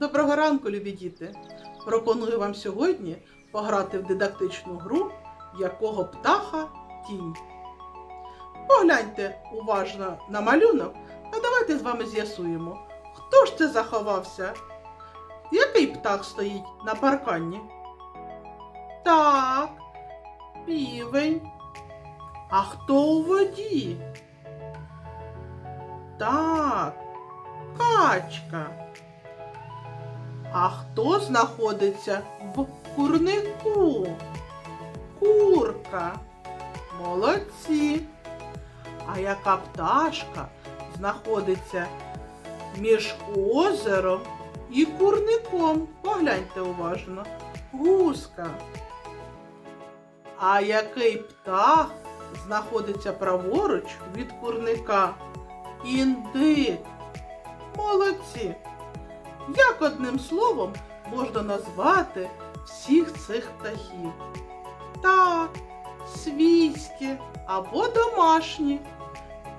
Доброго ранку, любі діти! Пропоную вам сьогодні пограти в дидактичну гру якого птаха тінь. Погляньте уважно на малюнок, а давайте з вами з'ясуємо, хто ж це заховався? Який птах стоїть на парканні? Так, півень. А хто у воді? Так, качка. А хто знаходиться в курнику? Курка. Молодці. А яка пташка знаходиться між озером і курником? Погляньте уважно. Гуска. А який птах знаходиться праворуч від курника? Індик. Молодці. Як одним словом можна назвати всіх цих птахів? Так, свійські або домашні,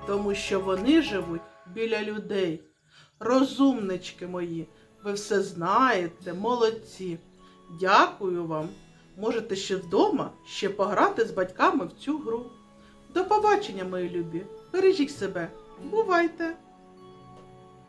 тому що вони живуть біля людей. Розумнички мої, ви все знаєте, молодці. Дякую вам. Можете ще вдома ще пограти з батьками в цю гру. До побачення, мої любі. Бережіть себе. Бувайте!